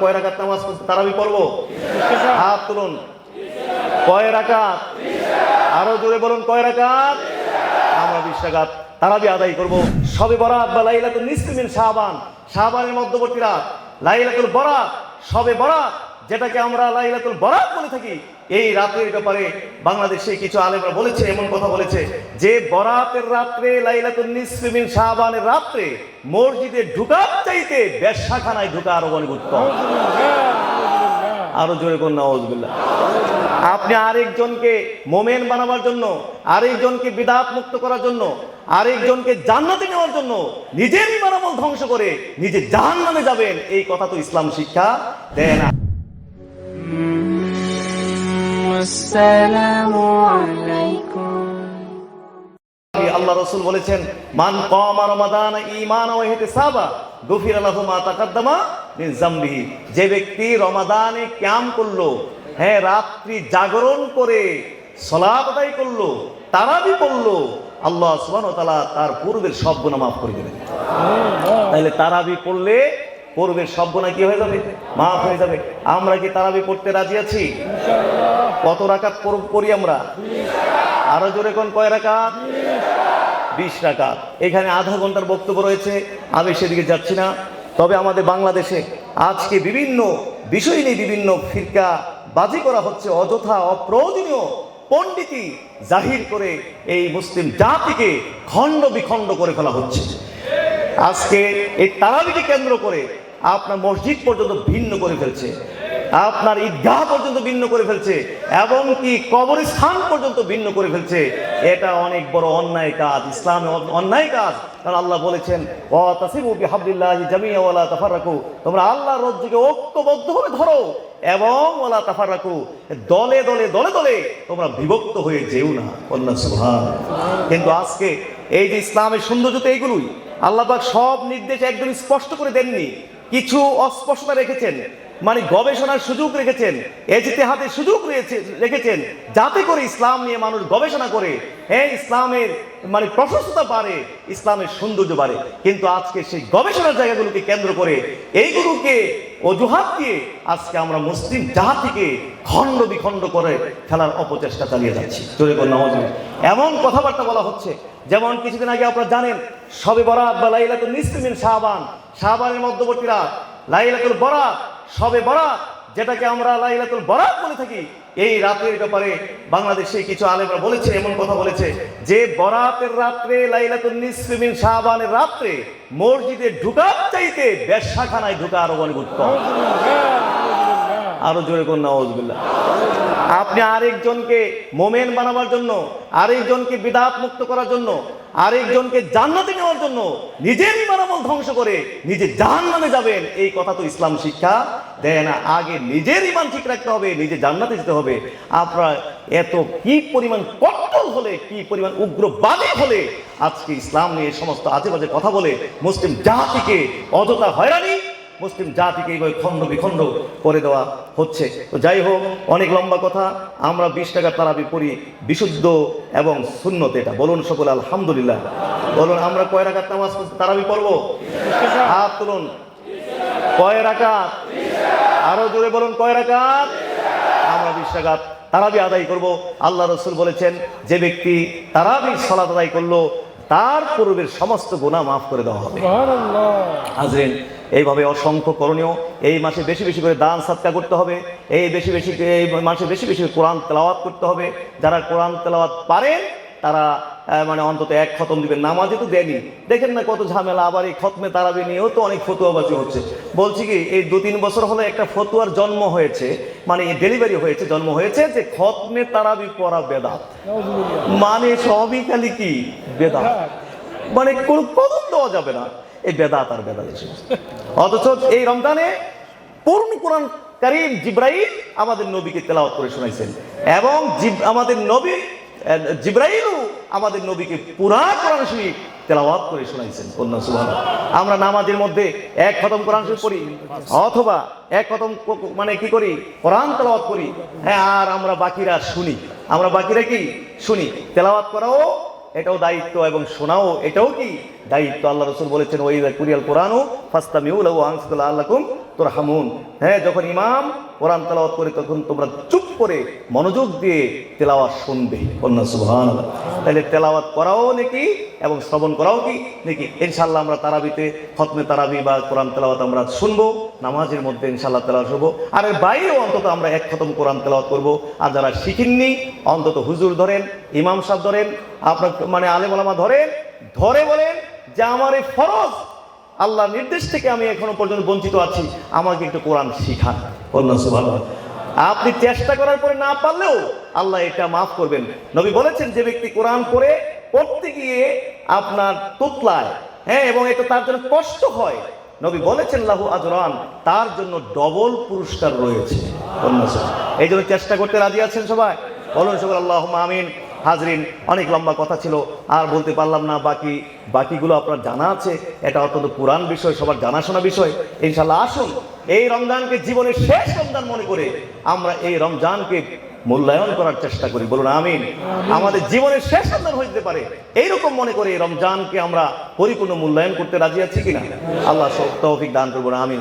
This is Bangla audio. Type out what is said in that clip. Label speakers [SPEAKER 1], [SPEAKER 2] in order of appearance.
[SPEAKER 1] কয় রাকাত নামাজ তারাবি পড়ব? হাত তুলুন। কয় রাকাত? আরও জোরে বলুন, কয় রাকাত? আমরা বিশ তারাবি আদায় করব। সবে বরাত বা লাইলাতুল নিসমিন শাহবান শাহবানের মধ্যবর্তী রাত। লাইলাতুল বরাত, সবে বরাত। যেটাকে আমরা লাইলাতুল বরাত বলে থাকি। এই রাতের ব্যাপারে বাংলাদেশে কিছু আলেমরা বলেছে, এমন কথা বলেছে যে বরাতের রাত্রে লাইলাতুল নিসমিন শাহবানের রাত্রে মসজিদে ঢুকার চাইতে ব্যবসাখানায় ঢুকা আরও অনেক উত্তম। আরও জোরে কোন নওয়াজবিল্লাহ আপনি আরেকজনকে মোমেন বানাবার জন্য, আরেকজনকে বিদাত মুক্ত করার জন্য, আরেকজনকে জান্নাতে নেওয়ার জন্য নিজের মারামল ধ্বংস করে নিজে জাহান নামে যাবেন, এই কথা তো ইসলাম শিক্ষা দেয় না। আল্লাহ রসুল বলেছেন, মান রমাদান ইমান ও গফির যে ব্যক্তি রমাদানে ক্যাম করল হ্যাঁ রাত্রি জাগরণ করে সলাপ আদায় করল, তারাবি করল আল্লাহ সুবহানাহু ওয়া তার পূর্বের সব গুনাহ মাফ করে দেবেন। তাহলে তারাবি পড়লে পূর্বের সব গুনাহ কি হয়ে যাবে? মাফ হয়ে যাবে। আমরা কি তারাবি পড়তে রাজি আছি? কত রাকাত পড়ি আমরা? আরও জোরে কোন কয় রাকাত? বিশ রাকাত। এখানে আধা ঘণ্টার বক্তব্য রয়েছে, আমি সেদিকে যাচ্ছি না। তবে আমাদের বাংলাদেশে আজকে বিভিন্ন বিষয় নিয়ে বিভিন্ন ফিরকা বাজি করা হচ্ছে, অযথা অপ্রয়োজনীয় পণ্ডিতি জাহির করে এই মুসলিম জাতিকে খণ্ড বিখণ্ড করে ফেলা হচ্ছে। আজকে এই তারাবিকে কেন্দ্র করে আপনার মসজিদ পর্যন্ত ভিন্ন করে ফেলছে। আপনার ঈদগাহ পর্যন্ত ভিন্ন করে ফেলছে, এবং কি কবরস্থান পর্যন্ত ভিন্ন করে ফেলছে। এটা অনেক বড় অন্যায় কাজ, ইসলামে অন্যায় কাজ। কারণ আল্লাহ বলেছেন ও তাসিবু বিহাবলিল্লাহি জামিয়া ওয়ালা তাফাররাকু। তোমরা আল্লাহর রজ্জুকে ঐক্যবদ্ধভাবে ধরো, এবং ওলা তাফার রাখো দলে দলে দলে দলে তোমরা বিভক্ত হয়ে যেও না। কন্যা সুবহান কিন্তু আজকে এই যে ইসলামের সৌন্দর্য তো এইগুলোই, আল্লাহ সব নির্দেশ একদম স্পষ্ট করে দেননি। কিছু অস্পষ্টতা রেখেছেন। মানে গবেষণার সুযোগ রেখেছেন এজতেহাদের সুযোগ রয়েছে, রেখেছেন, যাতে করে ইসলাম নিয়ে মানুষ গবেষণা করে। হ্যাঁ ইসলামের মানে প্রশস্ততা বাড়ে, ইসলামের সৌন্দর্য বাড়ে। কিন্তু আজকে সেই গবেষণার জায়গাগুলোকে কেন্দ্র করে এইগুলোকে অজুহাত দিয়ে আজকে আমরা মুসলিম জাতিকে খণ্ড বিখণ্ড করে খেলার অপচেষ্টা চালিয়ে যাচ্ছি। চলে কোন এমন কথাবার্তা বলা হচ্ছে, যেমন কিছুদিন আগে আপনারা জানেন, সবে বরাত বা লাইলাতুল নিসফিমিন শাবান, শাবানের মধ্যবর্তী রাত, লাইলাতুল বরাত সবে বরাত যেটাকে আমরা লাইলাতুল বরাত বলে থাকি। এই রাতের ব্যাপারে বাংলাদেশে কিছু আলেমরা বলেছে এমন কথা বলেছে যে বরাতের রাত্রে লাইলাতুল নিসমিন শাবানের রাত্রে মসজিদে ঢুকার চাইতে ব্যবসাখানায় ঢুকা আরও অনেক উত্তম। আরও জোরে কোন নওয়াজবিল্লাহ আপনি আরেকজনকে মোমেন বানাবার জন্য, আরেকজনকে বিদাত মুক্ত করার জন্য, আরেকজনকে জান্নাতে নেওয়ার জন্য নিজের ইমানামল ধ্বংস করে নিজে জাহান নামে যাবেন। এই কথা তো ইসলাম শিক্ষা দেয় না। আগে নিজের ইমান ঠিক রাখতে হবে, নিজে জান্নাতে যেতে হবে। আপনার এত কি পরিমাণ কট্টর হলে, কি পরিমাণ উগ্রবাদী হলে, আজকে ইসলাম নিয়ে সমস্ত আজে বাজে কথা বলে মুসলিম জাতিকে অযথা হয়রানি মুসলিম জাতিকে এইভাবে খণ্ড বিখণ্ড করে দেওয়া হচ্ছে। তো যাই হোক অনেক লম্বা কথা। আমরা বিশ টাকার তারাবি পড়ি বিশুদ্ধ এবং শূন্যতে এটা। বলুন সকল আলহামদুলিল্লাহ। বলুন আমরা কয় রাখাত নামাজ তারাবি পড়ব? হাত তুলুন। কয় রাকাত? আরও জোরে বলুন কয় রাকাত? আমরা বিশ রাকাত তারাবি আদায় করব। আল্লাহ রসুল বলেছেন যে ব্যক্তি তারাবি সালাত আদায় করল তার পূর্বের সমস্ত গুনাহ মাফ করে দেওয়া হবে। হাজরেন এইভাবে অসংখ্য করণীয়। এই মাসে বেশি বেশি করে দান সাদকা করতে হবে। এই বেশি বেশি এই মাসে বেশি বেশি করে কোরআন তেলাওয়াত করতে হবে। যারা কোরআন তেলাওয়াত পারেন, তারা মানে অন্তত এক খতম দিবেন। নামাজে তো দেয়নি। দেখেন না কত ঝামেলা। আবার এই খতমে তারাবি নিয়েও তো অনেক ফতুয়াবাজি হচ্ছে। বলছি কি, এই দু তিন বছর হলে একটা ফতুয়ার জন্ম হয়েছে। মানে ডেলিভারি হয়েছে, জন্ম হয়েছে যে খতমে তারাবি পড়া বেদাত। মানে সবই খালি কি? বেদাত। মানে কোনো কদম দেওয়া যাবে না। এই বেদাত আর বেদাত এসে অথচ এই রমজানে পূর্ণ কোরআন করিম জিব্রাইল আমাদের নবীকে তেলাওয়াত করে শোনাইছেন। এবং আমাদের নবী জিব্রাইলও আমাদের নবীকে পুরা কোরআন শরীফ তেলাওয়াত করে শোনাইছেন। কন্যা সুবহান আমরা নামাজের মধ্যে এক খতম কোরআন শরীফ পড়ি, অথবা এক খতম মানে কি করি? কোরআন তেলাওয়াত করি। হ্যাঁ আর আমরা বাকিরা শুনি। আমরা বাকিরা কি? শুনি। তেলাওয়াত করাও এটাও দায়িত্ব এবং শোনাও, এটাও কি দায়িত্ব? আল্লাহ রসুল বলেছেন ওই কুরিয়াল কোরআনও ফাস্তামিউল আংসুল্লাহ আল্লাকুম তোর হামুন হ্যাঁ যখন ইমাম কোরআন তেলাওয়াত করে তখন তোমরা চুপ করে মনোযোগ দিয়ে তেলাওয়াত শুনবে। কন্যা সুবহান তাহলে তেলাওয়াত করাও নাকি এবং শ্রবণ করাও কি নাকি? ইনশাল্লাহ আমরা তারাবিতে, খতমে তারাবি বা কোরআন তেলাওয়াত আমরা শুনব, নামাজের মধ্যে ইনশাল্লাহ তেলাওয়াত শুনব। আর এর বাইরেও অন্তত আমরা এক খতম কোরআন তেলাওয়াত করব। আর যারা শিখেননি অন্তত হুজুর ধরেন, ইমাম সাহেব ধরেন, আপনার মানে আলেম আলামা ধরেন, ধরে বলেন যে আমার এই ফরজ আল্লাহ নির্দেশ থেকে আমি এখনও পর্যন্ত বঞ্চিত আছি। আমাকে একটু কোরআন শিখান। আপনি চেষ্টা করার পরে না পারলেও আল্লাহ এটা মাফ করবেন। নবী বলেছেন, যে ব্যক্তি কোরআন করে পড়তে গিয়ে আপনার তোতলায় হ্যাঁ এবং এটা তার জন্য কষ্ট হয়। নবী বলেছেন, লাহু আজরান তার জন্য ডবল পুরস্কার রয়েছে। এই জন্য চেষ্টা করতে রাজি আছেন সবাই? বলুন সবাই আল্লাহ আমিন। হাজরিন অনেক লম্বা কথা ছিল আর বলতে পারলাম না বাকি বাকিগুলো আপনার জানা আছে এটা অত্যন্ত পুরান বিষয় সবার জানাশোনা বিষয়। ইনশাল্লাহ আসুন এই রমজানকে জীবনের শেষ রমজান মনে করে আমরা এই রমজানকে মূল্যায়ন করার চেষ্টা করি। বলুন আমিন। আমাদের জীবনের শেষ রমজান হইতে পারে এইরকম মনে করে এই রমজানকে আমরা পরিপূর্ণ মূল্যায়ন করতে রাজি আছি কিনা? আল্লাহ তৌফিক দান করব আমিন।